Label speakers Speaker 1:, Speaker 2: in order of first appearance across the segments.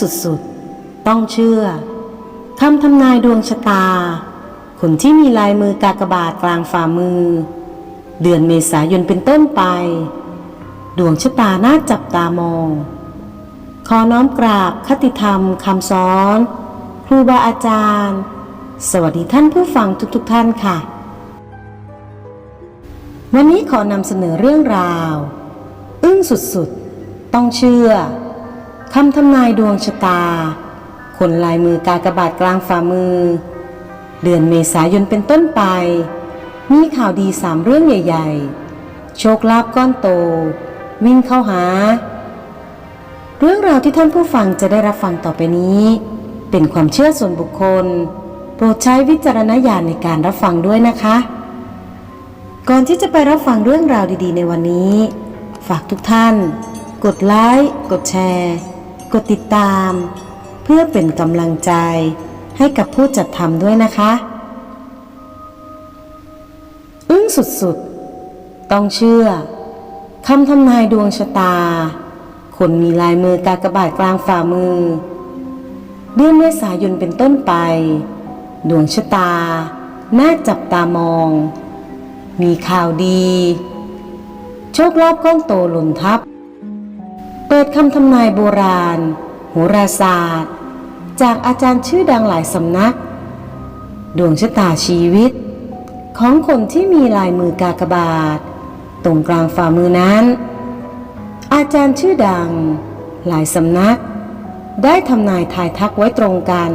Speaker 1: สุดๆ ต้องเชื่อคำทำนายดวงชะตา คนที่มีลายมือกากบาทกลางฝ่ามือ เดือนเมษายนเป็นต้นไป ดวงชะตาน่าจับตามอง ขอน้อมกราบคติธรรมคำสอน ครูบาอาจารย์ สวัสดีท่านผู้ฟังทุกๆทท่านค่ะ วันนี้ขอนำเสนอเรื่องราว อึ้งสุดๆ ต้องเชื่อ คำทำนายดวงชะตา คนลายมือกากบาทกลางฝ่ามือ เดือนเมษายนเป็นต้นไป มีข่าวดีสามเรื่องใหญ่ ๆ โชคลาภก้อนโต วิ่งเข้าหา เรื่องราวที่ท่านผู้ฟังจะได้รับฟังต่อไปนี้ เป็นความเชื่อส่วนบุคคล โปรดใช้วิจารณญาณในการรับฟังด้วยนะคะ ก่อนที่จะไปรับฟังเรื่องราวดีๆ ในวันนี้ ฝากทุกท่าน กดไลค์ กดแชร์ กดติดตาม เพื่อเป็นกำลังใจให้กับผู้จัดทำด้วยนะคะ อึ้งสุดๆ ต้องเชื่อคำทำนายดวงชะตา คนมีลายมือกากบาทกลางฝ่ามือ เดือนเมษายนเป็นต้นไป ดวงชะตา น่าจับตามอง มีข่าวดี โชคลาภก้อนโตหล่นทับ ปิดคำทำนายโบราณ โหราศาสตร์ จากอาจารย์ชื่อดังหลายสำนัก ดวงชะตาชีวิต ของคนที่มีลายมือกากบาท ตรงกลางฝ่ามือนั้น อาจารย์ชื่อดัง หลายสำนัก ได้ทำนายทายทักไว้ตรงกัน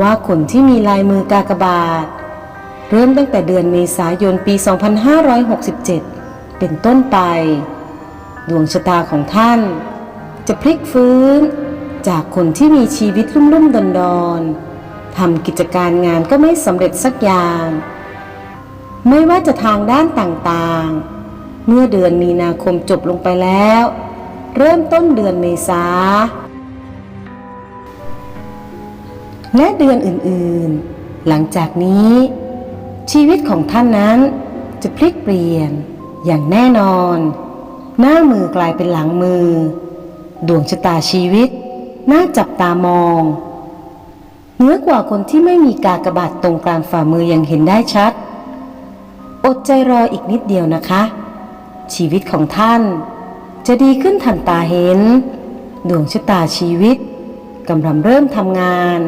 Speaker 1: ว่าคนที่มีลายมือกากบาท เริ่มตั้งแต่เดือนเมษายนปี 2567 เป็นต้นไป ดวงชะตาของท่าน จะพลิกฟื้น จากคนที่มีชีวิตลุ่มลุ่มดอนดอนทำกิจการงานก็ไม่สำเร็จสักอย่าง ไม่ว่าจะทางด้านต่างๆ เมื่อเดือนมีนาคมจบลงไปแล้ว เริ่มต้นเดือนเมษาและเดือนอื่นๆ หลังจากนี้ ชีวิตของท่านนั้นจะพลิกเปลี่ยนอย่างแน่นอน หน้ามือกลายเป็นหลังมือ ดวงชะตาชีวิต น่าจับตามอง เหนือกว่าคนที่ไม่มีกากบาทตรงกลางฝ่ามืออย่างเห็นได้ชัด อดใจรออีกนิดเดียวนะคะ ชีวิตของท่าน จะดีขึ้นทันตาเห็น ดวงชะตาชีวิตกำลังเริ่มทำงาน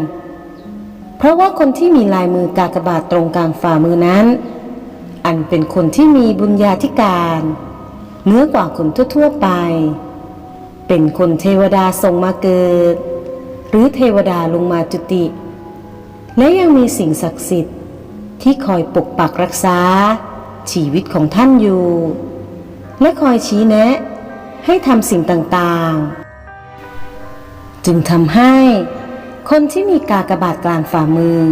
Speaker 1: เพราะว่าคนที่มีลายมือกากบาทตรงกลางฝ่ามือนั้น อันเป็นคนที่มีบุญญาธิการ เหนือกว่าคนทั่วๆไป เป็นคนเทวดาส่งมาเกิด หรือเทวดาลงมาจุติ และยังมีสิ่งศักดิ์สิทธิ์ที่คอยปกปักรักษา ชีวิตของท่านอยู่ และคอยชี้แนะ ให้ทำสิ่งต่างๆ จึงทำให้คนที่มีกากบาทกลางฝ่ามือ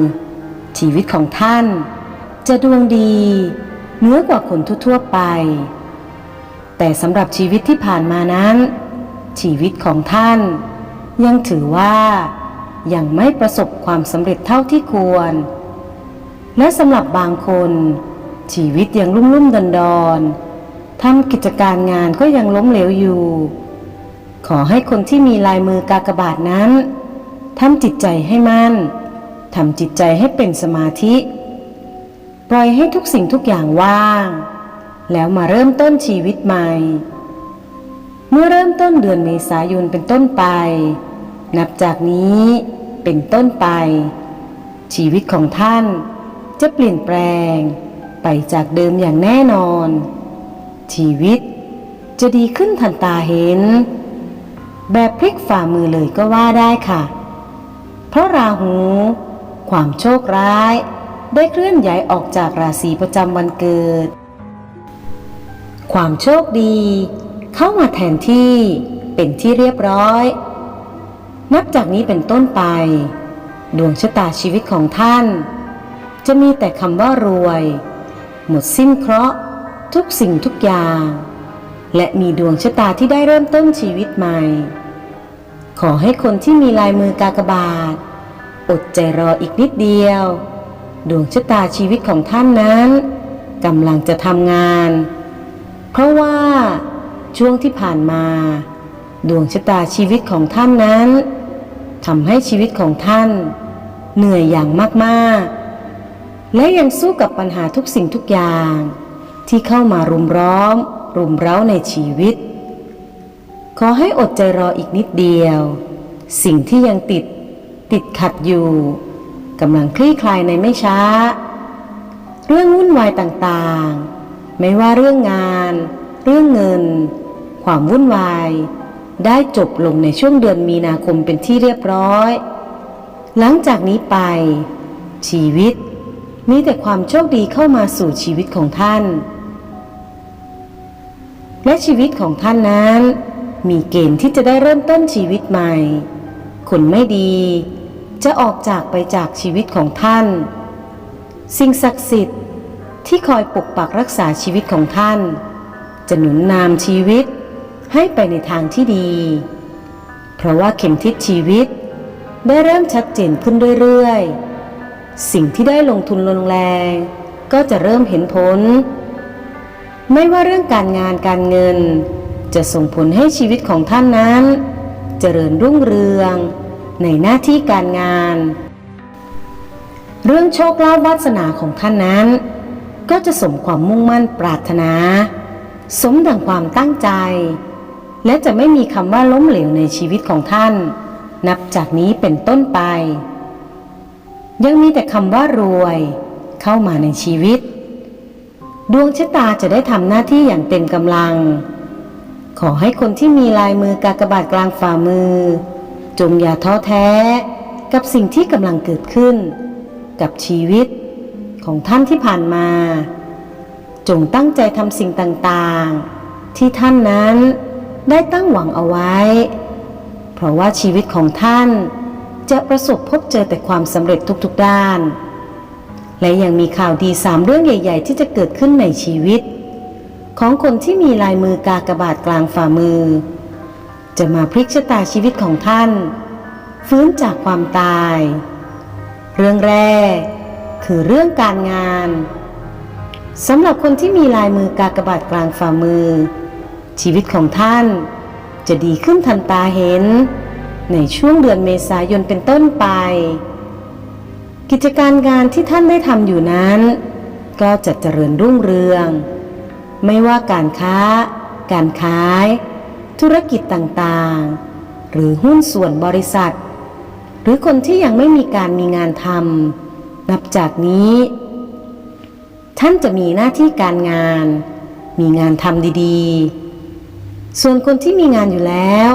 Speaker 1: ชีวิตของท่าน จะดวงดีเหนือกว่าคนทั่วๆไป แต่สำหรับชีวิตที่ผ่านมานั้น ชีวิตของท่าน ยังถือว่ายังไม่ประสบความสำเร็จเท่าที่ควร และสำหรับบางคน ชีวิตยังลุ่มลุ่มดอนดอนทำกิจการงานก็ยังล้มเหลวอยู่ ขอให้คนที่มีลายมือกากบาทนั้นทำจิตใจให้มั่นทำจิตใจให้เป็นสมาธิ ปล่อยให้ทุกสิ่งทุกอย่างว่าง แล้วมาเริ่มต้นชีวิตใหม่ เมื่อเริ่มต้นเดือนเมษายนเป็นต้นไป นับจากนี้เป็นต้นไป ชีวิตของท่านจะเปลี่ยนแปลงไปจากเดิมอย่างแน่นอน ชีวิตจะดีขึ้นทันตาเห็น แบบพลิกฝ่ามือเลยก็ว่าได้ค่ะ เพราะราหู ความโชคร้าย ได้เคลื่อนย้ายออกจากราศีประจำวันเกิด ความโชคดี เข้ามาแทนที่เป็นที่เรียบร้อย นับจากนี้เป็นต้นไป ดวงชะตาชีวิตของท่าน จะมีแต่คำว่ารวย หมดสิ้นเคราะห์ทุกสิ่งทุกอย่าง และมีดวงชะตาที่ได้เริ่มต้นชีวิตใหม่ ขอให้คนที่มีลายมือกากบาท อดใจรออีกนิดเดียว ดวงชะตาชีวิตของท่านนั้นกำลังจะทำงาน เพราะว่าช่วงที่ผ่านมา ดวงชะตาชีวิตของท่านนั้นทำให้ชีวิตของท่าน เหนื่อยอย่างมากๆ และยังสู้กับปัญหาทุกสิ่งทุกอย่าง ที่เข้ามารุมร้อม รุมเร้าในชีวิต ขอให้อดใจรออีกนิดเดียว สิ่งที่ยังติดติดขัดอยู่กำลังคลี่คลายในไม่ช้า เรื่องวุ่นวายต่างๆ ไม่ว่าเรื่องงาน เรื่องเงิน ความวุ่นวาย ได้จบลงในช่วงเดือนมีนาคมเป็นที่เรียบร้อย หลังจากนี้ไป ชีวิตมีแต่ความโชคดีเข้ามาสู่ชีวิตของท่าน และชีวิตของท่านนั้น มีเกณฑ์ที่จะได้เริ่มต้นชีวิตใหม่ คนไม่ดี จะออกจากไปจากชีวิตของท่าน สิ่งศักดิ์สิทธิ์ ที่คอยปกปักรักษาชีวิตของท่าน จะหนุนนำชีวิตให้ไปในทางที่ดี เพราะว่าเข็มทิศชีวิตได้เริ่มชัดเจนขึ้นเรื่อยๆ สิ่งที่ได้ลงทุนลงแรงก็จะเริ่มเห็นผล ไม่ว่าเรื่องการงานการเงิน จะส่งผลให้ชีวิตของท่านนั้น เจริญรุ่งเรืองในหน้าที่การงาน เรื่องโชคลาภวาสนาของท่านนั้น ก็จะสมความมุ่งมั่นปรารถนา สมดังความตั้งใจ และจะไม่มีคำว่าล้มเหลวในชีวิตของท่าน นับจากนี้เป็นต้นไป ยังมีแต่คำว่ารวย เข้ามาในชีวิต ดวงชะตาจะได้ทำหน้าที่อย่างเต็มกำลัง ขอให้คนที่มีลายมือกากบาทกลางฝ่ามือ จงอย่าท้อแท้กับสิ่งที่กำลังเกิดขึ้น กับชีวิต ของท่านที่ผ่านมา จงตั้งใจทำสิ่งต่างๆ ที่ท่านนั้นได้ตั้งหวังเอาไว้ เพราะว่าชีวิตของท่านจะประสบพบเจอแต่ความสำเร็จทุกๆด้าน และยังมีข่าวดีสามเรื่องใหญ่ ๆ ที่จะเกิดขึ้นในชีวิต ของคนที่มีลายมือกากบาทกลางฝ่ามือ จะมาพลิกชะตาชีวิตของท่าน ฟื้นจากความตาย เรื่องแรก คือเรื่องการงานสำหรับคนที่มีลายมือกากบาทกลางฝ่ามือ ชีวิตของท่านจะดีขึ้นทันตาเห็น ในช่วงเดือนเมษายนเป็นต้นไป กิจการงานที่ท่านได้ทำอยู่นั้น ก็จะเจริญรุ่งเรือง ไม่ว่าการค้า การขาย ธุรกิจต่างๆ หรือหุ้นส่วนบริษัท หรือคนที่ยังไม่มีการมีงานทำ นับจากนี้ ท่านจะมีหน้าที่การงาน มีงานทำดีๆ ส่วนคนที่มีงานอยู่แล้ว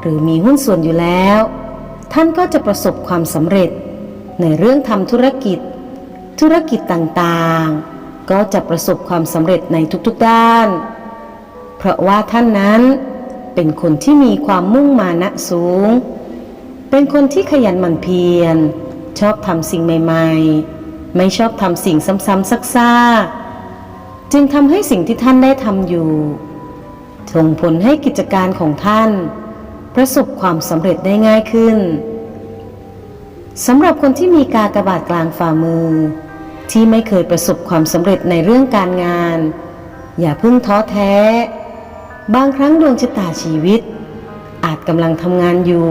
Speaker 1: หรือมีหุ้นส่วนอยู่แล้ว ท่านก็จะประสบความสำเร็จ ในเรื่องทำธุรกิจ ธุรกิจต่างๆ ก็จะประสบความสำเร็จในทุกๆด้าน เพราะว่าท่านนั้นเป็นคนที่มีความมุ่งมานะสูง เป็นคนที่ขยันหมั่นเพียร ชอบทำสิ่งใหม่ๆ ไม่ชอบทำสิ่งซ้ำๆซักๆจึงทำให้สิ่งที่ท่านได้ทำอยู่ส่งผลให้กิจการของท่าน ประสบความสำเร็จได้ง่ายขึ้นสำหรับคนที่มีกากระบาทกลางฝ่ามือ ที่ไม่เคยประสบความสำเร็จในเรื่องการงาน อย่าเพิ่งท้อแท้ บางครั้งดวงชะตาชีวิต อาจกำลังทำงานอยู่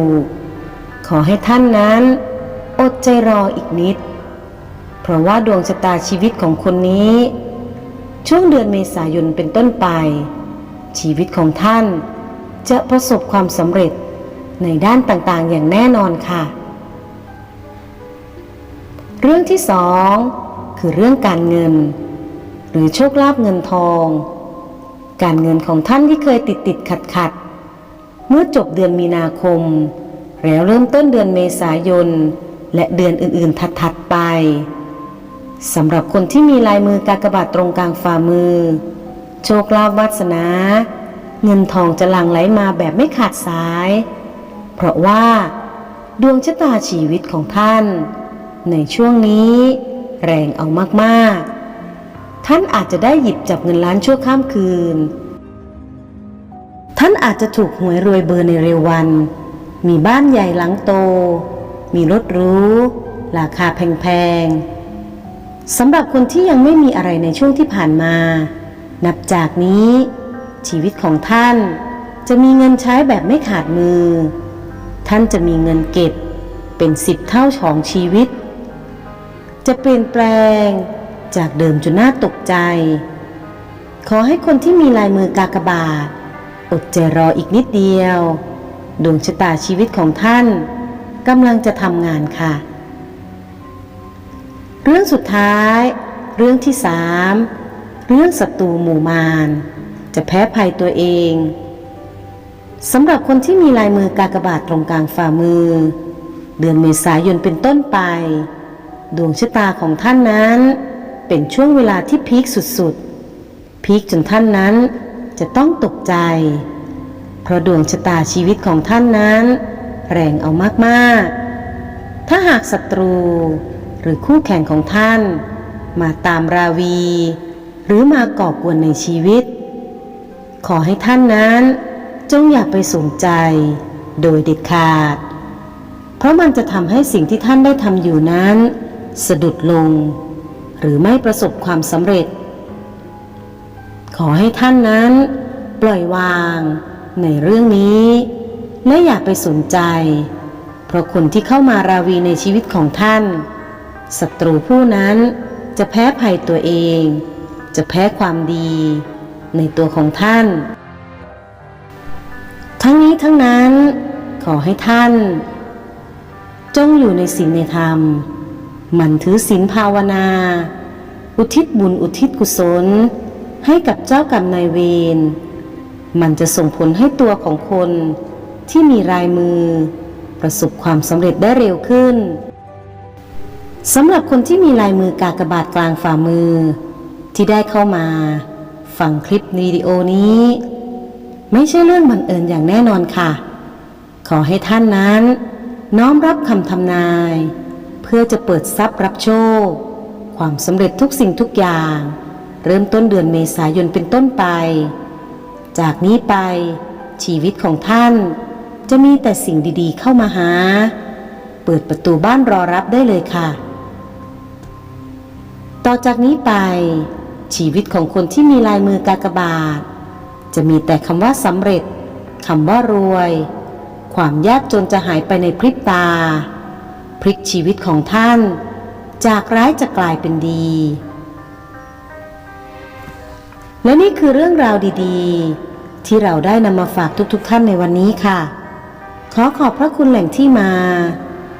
Speaker 1: ขอให้ท่านนั้น อดใจรออีกนิด เพราะว่าดวงชะตาชีวิตของคนนี้ ช่วงเดือนเมษายนเป็นต้นไป ชีวิตของท่านจะประสบความสำเร็จในด้านต่างๆ อย่างแน่นอนค่ะ เรื่องที่สองคือเรื่องการเงิน หรือโชคลาภเงินทอง การเงินของท่านที่เคยติดติดขัดขัดเมื่อจบเดือนมีนาคม แล้วเริ่มต้นเดือนเมษายน และเดือนอื่นๆ ถัดๆไปสำหรับคนที่มีลายมือกากบาทตรงกลางฝ่ามือ โชคลาภวาสนา เงินทองจะหลั่งไหลมาแบบไม่ขาดสาย เพราะว่า ดวงชะตาชีวิตของท่าน ในช่วงนี้ แรงเอามากๆ ท่านอาจจะได้หยิบจับเงินล้านชั่วข้ามคืน ท่านอาจจะถูกหวยรวยเบอร์ในเร็ววัน มีบ้านใหญ่หลังโต มีรถรู้ ราคาแพงๆสำหรับคนที่ยังไม่มีอะไรในช่วงที่ผ่านมา นับจากนี้ ชีวิตของท่านจะมีเงินใช้แบบไม่ขาดมือ ท่านจะมีเงินเก็บเป็นสิบเท่าของชีวิต จะเปลี่ยนแปลงจากเดิมจนน่าตกใจ ขอให้คนที่มีลายมือกากบาท อดใจรออีกนิดเดียว ดวงชะตาชีวิตของท่าน กำลังจะทำงานค่ะ เรื่องสุดท้าย เรื่องที่สามเรื่องศัตรูหมู่มาร จะแพ้ภัยตัวเองสำหรับคนที่มีลายมือกากบาทตรงกลางฝ่ามือ เดือนเมษายนเป็นต้นไป ดวงชะตาของท่านนั้น เป็นช่วงเวลาที่พีคสุดๆ พีคจนท่านนั้นจะต้องตกใจ เพราะดวงชะตาชีวิตของท่านนั้น แรงเอามากๆ ถ้าหากศัตรูหรือคู่แข่งของท่าน มาตามราวี หรือมาก่อกวนในชีวิต ขอให้ท่านนั้นจงอย่าไปสนใจโดยเด็ดขาด เพราะมันจะทำให้สิ่งที่ท่านได้ทำอยู่นั้น สะดุดลง หรือไม่ประสบความสำเร็จ ขอให้ท่านนั้น ปล่อยวางในเรื่องนี้ และอย่าไปสนใจ เพราะคนที่เข้ามาราวีในชีวิตของท่านศัตรูผู้นั้นจะแพ้ภัยตัวเอง จะแพ้ความดีในตัวของท่าน ทั้งนี้ทั้งนั้นขอให้ท่าน จงอยู่ในศีลในธรรม มันถือศีลภาวนา อุทิศบุญอุทิศกุศล ให้กับเจ้ากรรมนายเวรมันจะส่งผลให้ตัวของคน ที่มีลายมือ ประสบความสำเร็จได้เร็วขึ้นสำหรับคนที่มีลายมือกากบาทกลางฝ่ามือ ที่ได้เข้ามาฟังคลิปวิดีโอนี้ ไม่ใช่เรื่องบังเอิญอย่างแน่นอนค่ะ ขอให้ท่านนั้น น้อมรับคำทำนาย เพื่อจะเปิดทรัพย์รับโชค ความสำเร็จทุกสิ่งทุกอย่าง เริ่มต้นเดือนเมษายนเป็นต้นไป จากนี้ไปชีวิตของท่าน จะมีแต่สิ่งดีๆเข้ามาหา เปิดประตูบ้านรอรับได้เลยค่ะ ต่อจากนี้ไป ชีวิตของคนที่มีลายมือกากบาท จะมีแต่คำว่าสำเร็จคำว่ารวย ความยากจนจะหายไปในพริบตา พลิกชีวิตของท่าน จากร้ายจะกลายเป็นดี และนี่คือเรื่องราวดีๆ ที่เราได้นำมาฝากทุกๆทท่านในวันนี้ค่ะ ขอขอบพระคุณแหล่งที่มา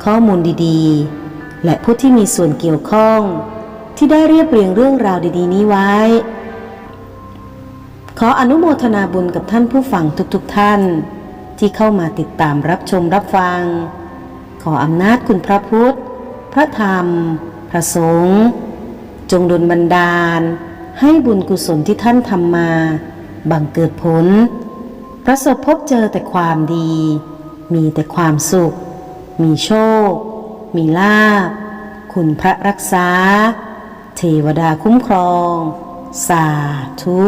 Speaker 1: ข้อมูลดีๆ และผู้ที่มีส่วนเกี่ยวข้อง ที่ได้เรียบเรียงเรื่องราวดีๆ นี้ไว้ ขออนุโมทนาบุญกับท่านผู้ฟังทุกๆทท่าน ที่เข้ามาติดตามรับชมรับฟัง ขออำนาจคุณพระพุทธ พระธรรม พระสงฆ์จงดลบันดาล ให้บุญกุศลที่ท่านทำมา บังเกิดผล ประสบพบเจอแต่ความดี มีแต่ความสุข มีโชค มีลาภคุณพระรักษา เทวดาคุ้มครอง สาธุ